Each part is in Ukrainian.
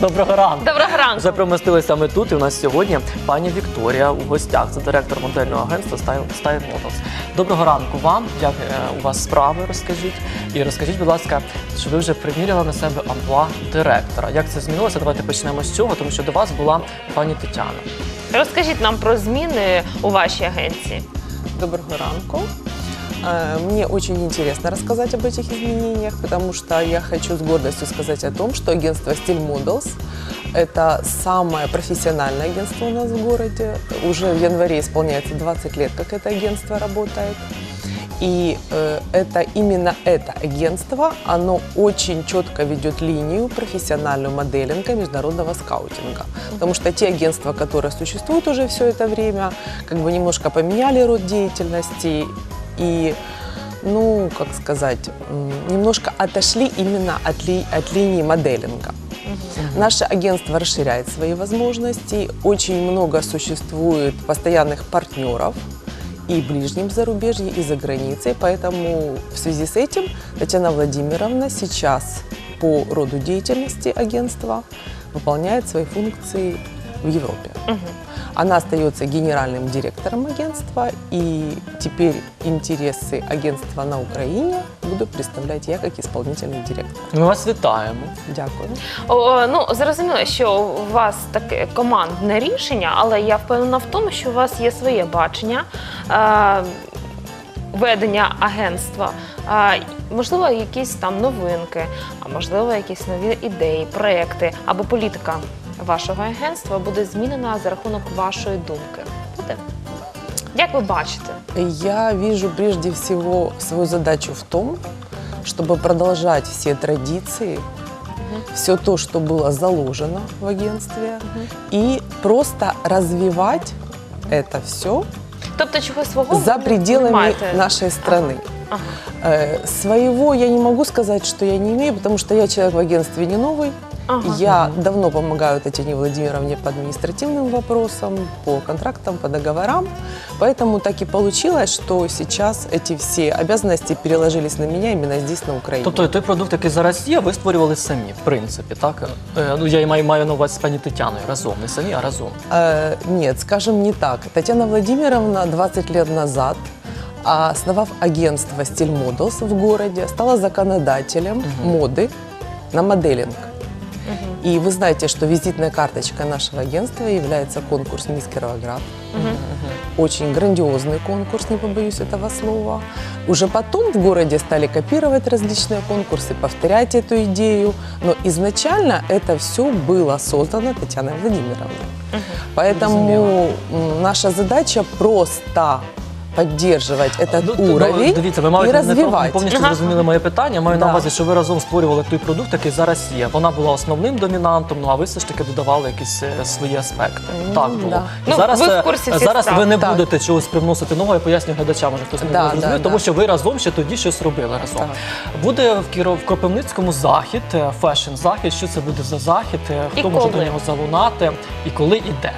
Доброго ранку. Доброго ранку. Вже примостилися ми тут. І у нас сьогодні пані Вікторія у гостях. Це директор модельного агентства Style, Models. Доброго ранку вам. Як е, у вас справи? Розкажіть. І розкажіть, будь ласка, що ви вже приміряли на себе амплуа директора. Як це змінилося? Давайте почнемо з цього, тому що до вас була пані Тетяна. Розкажіть нам про зміни у вашій агенції. Доброго ранку. Э, Мне очень интересно рассказать об этих изменениях, потому что я хочу с гордостью сказать о том, что агентство Style Models – это самое профессиональное агентство у нас в городе. Уже в январе исполняется 20 лет, как это агентство работает. И э, это именно это агентство, оно очень четко ведет линию профессионального моделинга, международного скаутинга. Потому что те агентства, которые существуют уже все это время, как бы немножко поменяли род деятельности и, ну, как сказать, немножко отошли именно от, ли- от линии моделинга. Наше агентство расширяет свои возможности. Очень много существует постоянных партнеров и в ближнем зарубежье, и за границей. Поэтому в связи с этим Татьяна Владимировна сейчас по роду деятельности агентства выполняет свои функции в Европе. Она остается генеральным директором агентства, и теперь интересы агентства на Украине буду представлять я как исполнительный директор. Ми вас вітаємо. Дякую. О, ну зрозуміло, що у вас таке командне рішення, але я впевнена в тому, що у вас є своє бачення е, ведення агентства. Е, можливо, якісь там новинки, а можливо, якісь нові ідеї, проекти або політика вашого агентства буде змінена за рахунок вашої думки. Буде? Як ви бачите? Я вижу прежде всего свою задачу в том, чтобы продолжать все традиции, все то, что было заложено в агентстве, и просто развивать это все Тобто, чогось свого за ви пределами не маєте? нашей страны. Ага. Э, Своего я не могу сказать, что я не имею, потому что я человек в агентстве не новый. Ага. Я давно помогаю Татьяне Владимировне по административным вопросам, по контрактам, по договорам. Поэтому так и получилось, что сейчас эти все обязанности переложились на меня именно здесь, на Украине. Тобто той продукт, який зараз є, ви створювали самі, в принципі, так? Е, Ну, я маю, маю на увазі з пані Тетяною разом, не самі, а разом. Э, Нет, скажем не так. Татьяна Владимировна 20 лет назад, а, основав агентство Style Models в городе, стала законодателем моды на моделинг. И вы знаете, что визитная карточка нашего агентства является конкурс «Мисс Кировоград». Очень грандиозный конкурс, не побоюсь этого слова. Уже потом в городе стали копировать различные конкурсы, повторять эту идею. Но изначально это все было создано Татьяной Владимировной. Поэтому м, наша задача просто поддерживать этот Ну, ну, уровень дивіться, ви и маєте не пов- не повністю Ага. зрозуміли моє питання. Маю на увазі, що ви разом створювали той продукт, який зараз є. Вона була основним домінантом, ну а ви все ж таки додавали якісь е, свої аспекти. Ну, так було. да. І Ну, зараз ви в е, курсі зараз ви не Так. будете чогось привносити нового, я поясню глядачам, може хтось не Да, да, тому да. що ви разом ще тоді щось робили разом. Так. Буде в Кіро в Кропивницькому захід, е, фешн захід. Що це буде за захід? Хто І може коли? до нього залунати і коли і де?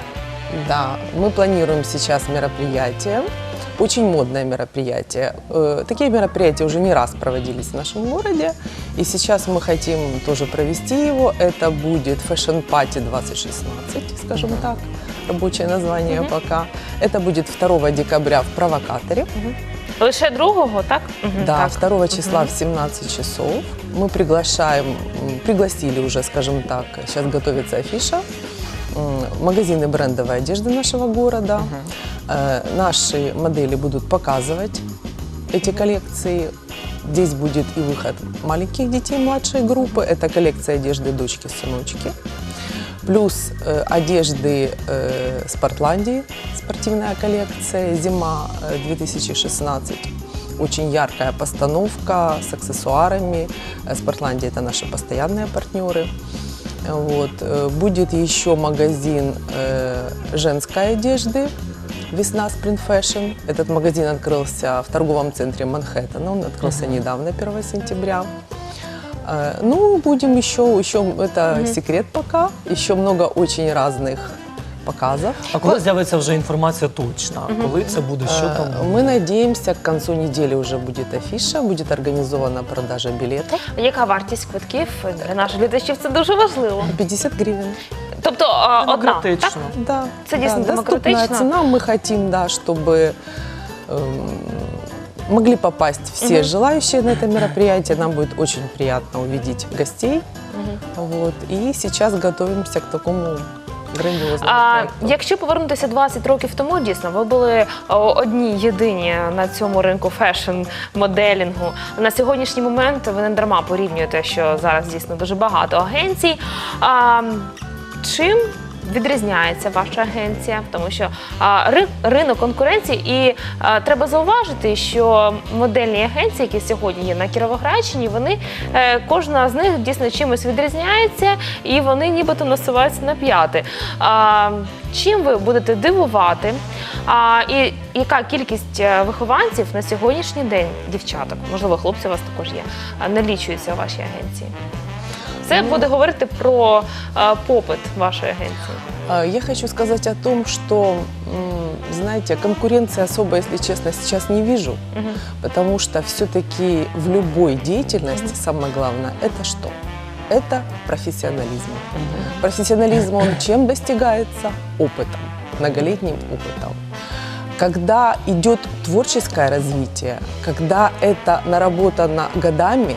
Да, мы планируем сейчас мероприятие, очень модное мероприятие. Э, Такие мероприятия уже не раз проводились в нашем городе, и сейчас мы хотим тоже провести его. Это будет Fashion Party 2016, скажем так, рабочее название пока. Это будет 2 декабря в Провокаторе. Лише другого, так? Да, так. 2 числа в 17 часов мы приглашаем, пригласили уже, скажем так, сейчас готовится афиша, магазины брендовой одежды нашего города. Э, Наши модели будут показывать эти коллекции. Здесь будет и выход маленьких детей младшей группы. Это коллекция одежды дочки-сыночки. Плюс э, одежды э, Спортландии, спортивная коллекция «Зима э, 2016». Очень яркая постановка с аксессуарами. Э, Спортландия – это наши постоянные партнеры. Вот. э, Будет еще магазин э, женской одежды «Весна Spring Fashion». Этот магазин открылся в торговом центре Манхэттена. Он открылся недавно, 1 сентября. Э, Ну, будем еще, еще это секрет пока, еще много очень разных показов. А коли з'явиться вже інформація точна? Коли це буде? Що Э, там? Мы надеемся, к концу недели уже будет афиша, будет организована продажа билетов. Яка вартість квитків для наших глядачів? Це дуже важливо. 50 гривен. Тобто а, одна, так? Демократично. Да, Это действительно да, доступная демократично. цена. Мы хотим, да, чтобы эм, могли попасть все желающие на это мероприятие. Нам будет очень приятно увидеть гостей. Вот. И сейчас готовимся к такому грандиозному А, проекту. якщо повернутися 20 років тому, дійсно, ви були о, одні єдині на цьому ринку фешн моделінгу. На сьогоднішній момент ви не дарма порівнюєте, що зараз дійсно дуже багато агенцій. А, чим відрізняється ваша агенція? Тому що ринок конкуренції, і треба зауважити, що модельні агенції, які сьогодні є на Кіровоградщині, е, кожна з них дійсно чимось відрізняється, і вони нібито насуваються на п'яти. Чим ви будете дивувати? І яка кількість е, вихованців на сьогоднішній день дівчаток, можливо, хлопці у вас також є, а, налічується у вашій агенції? Це буде говорити про е, попит вашої агенції. А, Я хочу сказать о том, что, м, знаете, конкуренции особо, если честно, сейчас не вижу, Мгм. потому что все-таки в любой деятельности самое главное – это что? Это профессионализм. Профессионализм, он чем достигается? Опытом, многолетним опытом. Когда идет творческое развитие, когда это наработано годами, э,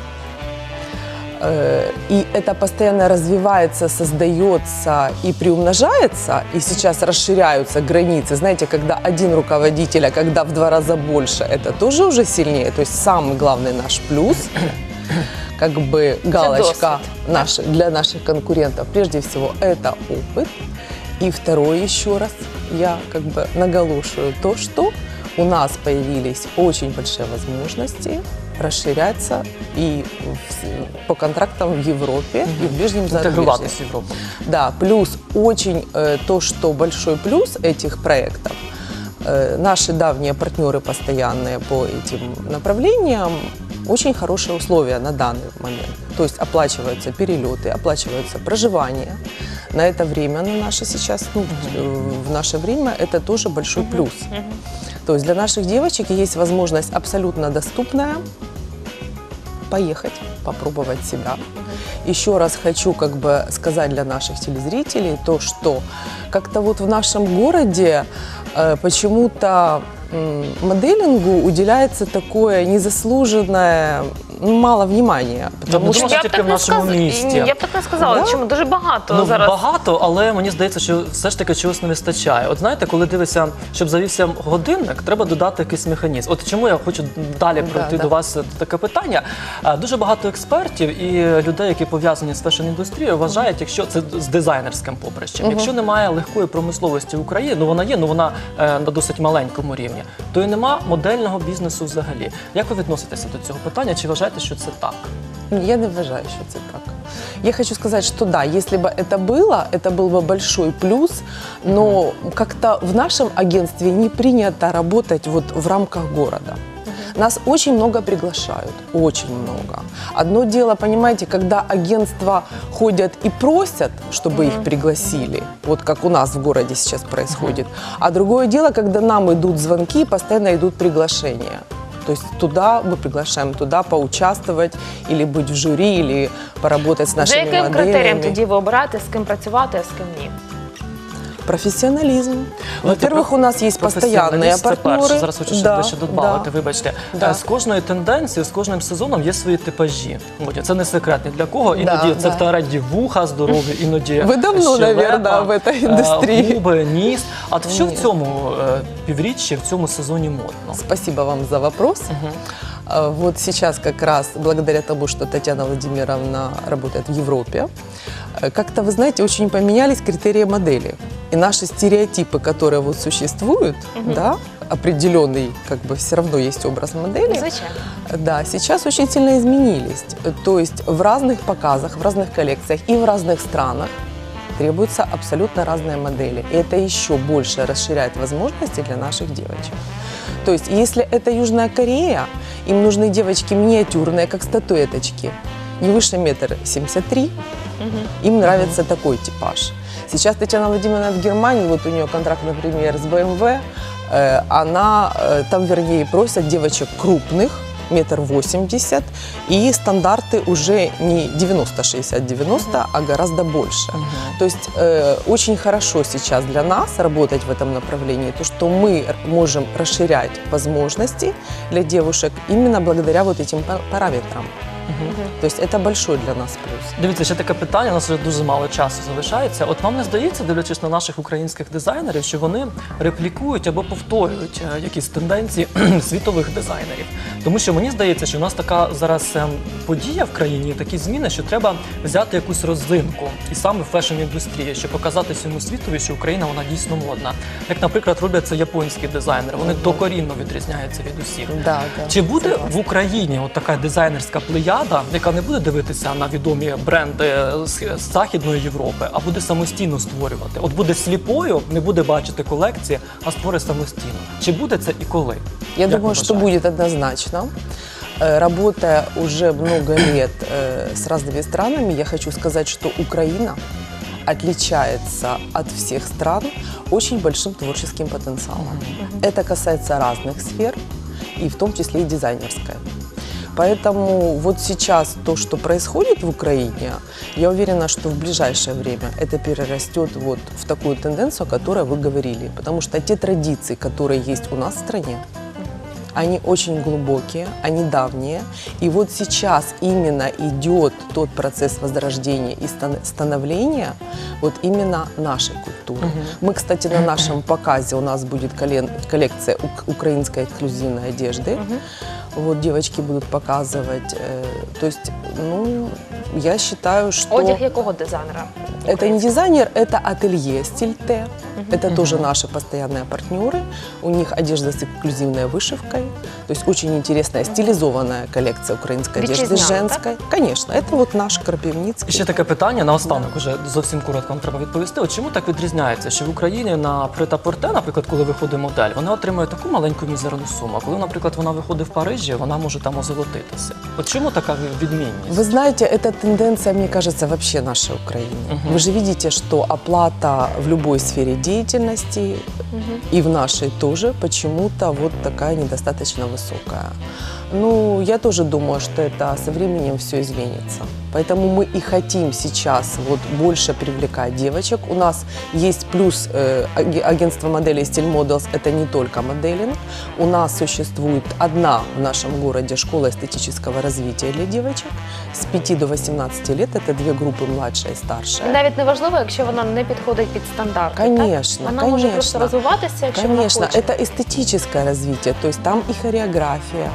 и это постоянно развивается, создается и приумножается, и сейчас расширяются границы. Знаете, когда один руководитель, а когда в два раза больше, это тоже уже сильнее. То есть самый главный наш плюс, как бы галочка наша, для наших конкурентов, прежде всего, это опыт. И второе еще раз, я как бы наголошую то, что у нас появились очень большие возможности расширяться и в- по контрактам в Европе и в ближнем зарубежье. Інтегруватися в Європу. Да, плюс очень э, то, что большой плюс этих проектов, э, наши давние партнеры постоянные по этим направлениям, очень хорошие условия на данный момент. То есть оплачиваются перелеты, оплачивается проживание. На это время, на наше сейчас, ну, э, в наше время, это тоже большой плюс. То есть для наших девочек есть возможность абсолютно доступная поехать, попробовать себя. Еще раз хочу как бы сказать для наших телезрителей то, что как-то вот в нашем городе э, почему-то моделингу уделяется такое незаслуженное мало внимания. Потому Ну, что думаю, що тільки в нашому сказ- місті. Я б так не сказала. Да? Чому дуже багато Ну, зараз. багато, але мені здається, що все ж таки чогось не вистачає. От знаєте, коли дивишся, щоб завівся годинник, треба додати якийсь механізм. От чому я хочу далі Да, пройти да. до вас таке питання. А, Дуже багато експертів і людей, які пов'язані з фешн-індустрією, вважають, якщо це з дизайнерським поприщем, якщо немає легкої промисловості в Україні, ну вона є, ну вона е, на досить маленькому рівні, то і нема модельного бізнесу взагалі. Як ви відноситеся до цього питання? Чи вважаєте, що це так? Я не вважаю, що це так. Я хочу сказать, что да, если бы это было, это был бы большой плюс, но как-то в нашем агентстве не принято работать вот в рамках города. Нас очень много приглашают, очень много. Одно дело, понимаете, когда агентства ходят и просят, чтобы их пригласили, вот как у нас в городе сейчас происходит. А другое дело, когда нам идут звонки, постоянно идут приглашения. То есть туда мы приглашаем туда поучаствовать или быть в жюри, или поработать с За нашими яким моделями. критерієм тоді ви обираєте, з ким працювати, а з ким ні? Профессионализм. Ну, Во-первых, у нас есть постоянные Професіоналіст це партнеры. перше. Зараз хочу ще Да, дещо додати. да. Вибачте, Да. Е, з кожною тенденцією, з кожним сезоном є свої типажі. От, і це не секрет ні для кого. Іноді це да. в тренді вуха здорові, іноді Ви давно, щелепа, наверно, в этой е, індустрії. Губи, ніс. А от що в Ні. цьому е, півріччі, в цьому сезоні модно? Спасибо вам за вопрос. А, Вот сейчас как раз, благодаря тому, что Татьяна Владимировна работает в Европе, э, как-то, вы знаете, очень поменялись критерии модели. И наши стереотипы, которые вот существуют, да, определенный, как бы все равно есть образ модели, Звичайно. Да, сейчас очень сильно изменились. То есть в разных показах, в разных коллекциях и в разных странах требуются абсолютно разные модели. И это еще больше расширяет возможности для наших девочек. То есть если это Южная Корея, им нужны девочки миниатюрные, как статуэточки, не выше метр семьдесят три. Им нравится такой типаж. Сейчас Татьяна Владимировна в Германии, вот у нее контракт, например, с BMW, э, она, э, там, вернее, просят девочек крупных, метр восемьдесят, и стандарты уже не 90-60-90, а гораздо больше. То есть э, очень хорошо сейчас для нас работать в этом направлении, то, что мы р- можем расширять возможности для девушек именно благодаря вот этим па- параметрам. То есть это большой для нас плюс. Дивіться, ще таке питання, у нас вже дуже мало часу залишається. От вам не здається, дивлячись на наших українських дизайнерів, що вони реплікують або повторюють е, якісь тенденції світових дизайнерів. Тому що мені здається, що у нас така зараз ем, подія в країні, такі зміни, що треба взяти якусь розинку, і саме фешн-індустрії, щоб показати всьому світові, що Україна вона дійсно модна. Як, наприклад, роблять це японські дизайнери. Вони докорінно відрізняються від усіх. Да, да. Чи буде в Україні от така дизайнерська плеяда, яка не буде дивитися на відомі бренди з з Західної Європи, а буде самостійно створювати? От буде сліпою, не буде бачити колекції, а створить самостійно. Чи буде це і коли? Я Як ви думаю, что вважаєте? будет однозначно. Э, Работая уже много лет э, с разными странами, я хочу сказать, что Украина отличается от всех стран очень большим творческим потенциалом. Это касается разных сфер, и в том числе и дизайнерской. Поэтому вот сейчас то, что происходит в Украине, я уверена, что в ближайшее время это перерастет вот в такую тенденцию, о которой вы говорили. Потому что те традиции, которые есть у нас в стране, они очень глубокие, они давние. И вот сейчас именно идет тот процесс возрождения и стан- становления вот именно нашей культуры. Мы, кстати, на нашем показе у нас будет коллекция ук- украинской эксклюзивной одежды. Вот девочки будут показывать. э, то есть, ну, я считаю, что... Одяг якого дизайнера? Это не дизайнер, это ателье Стиль Т. Это тоже наши постоянные партнеры. У них одежда с эксклюзивной вышивкой. То есть очень интересная стилизованная коллекция украинской одежды Витязняна, женской. Конечно, это вот наш І Крапивницкий. ще таке питання наостанок, уже зовсім коротко вам треба відповісти. От чому так відрізняється, що в Україні на прета-порте, наприклад, коли виходить модель, вона отримує таку маленьку мізерну суму. А коли, наприклад, вона виходить в Парижі, вона може там озолотитися. От чому така відмінність? Вы знаете, эта тенденция, мне кажется, вообще нашей Украине. Вы же видите, что оплата в любой сфере деятельности и в нашей тоже почему-то вот такая недостаточно высокая. Ну, я тоже думаю, что это со временем все изменится. Поэтому мы и хотим сейчас вот больше привлекать девочек. У нас есть плюс э, аге- агентство моделей Style Models, это не только моделинг. У нас существует одна в нашем городе школа эстетического развития для девочек. С 5 до 18 лет это две группы, младшая и І старшая. навіть не важливо, якщо вона не підходить під стандарти. Конечно, так? Вона може конечно. просто розвиватися, якщо Конечно, вона хоче. это эстетическое развитие, то есть там и хореография, э,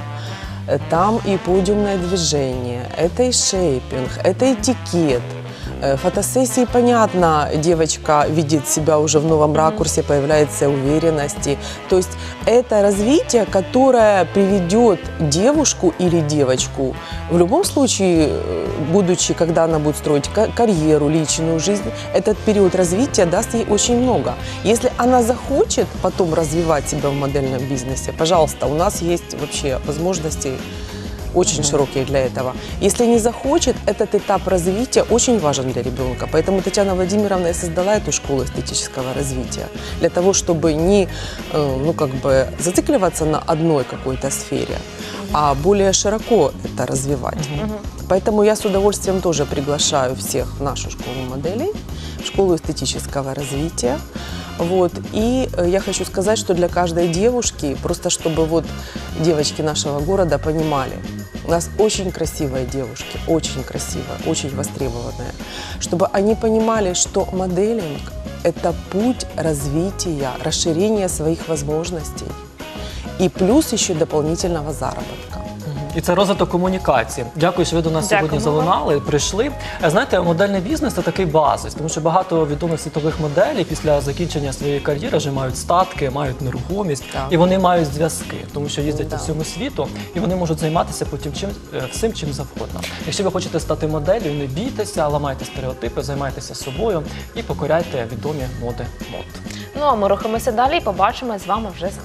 там и подиумное движение, это и шейпинг, это этикет. Э, Фотосессии, понятно, девочка видит себя уже в новом ракурсе, появляется уверенности. То есть это развитие, которое приведет девушку или девочку, в любом случае, э, будучи, когда она будет строить ка- карьеру, личную жизнь, этот период развития даст ей очень много. Если она захочет потом развивать себя в модельном бизнесе, пожалуйста, у нас есть вообще возможности очень широкие для этого. Если не захочет, этот этап развития очень важен для ребенка. Поэтому Татьяна Владимировна и создала эту школу эстетического развития. Для того, чтобы не э, ну, как бы зацикливаться на одной какой-то сфере, а более широко это развивать. Поэтому я с удовольствием тоже приглашаю всех в нашу школу моделей, в школу эстетического развития. Вот. И э, я хочу сказать, что для каждой девушки, просто чтобы вот девочки нашего города понимали, у нас очень красивые девушки, очень красивые, очень востребованные, чтобы они понимали, что моделинг – это путь развития, расширения своих возможностей и плюс еще дополнительного заработка. І це розвиток комунікації. Дякую, що ви до нас Дякуємо сьогодні залунали, прийшли. Е, Знаєте, модельний бізнес це такий базис, тому що багато відомих світових моделей після закінчення своєї кар'єри вже мають статки, мають нерухомість Так. і вони мають зв'язки, тому що їздять по всьому світу і вони можуть займатися потім чим е, всім чим завгодно. Якщо ви хочете стати моделлю, не бійтеся, ламайте стереотипи, займайтеся собою і покоряйте відомі моди мод. Ну а ми рухаємося далі і побачимо з вами вже за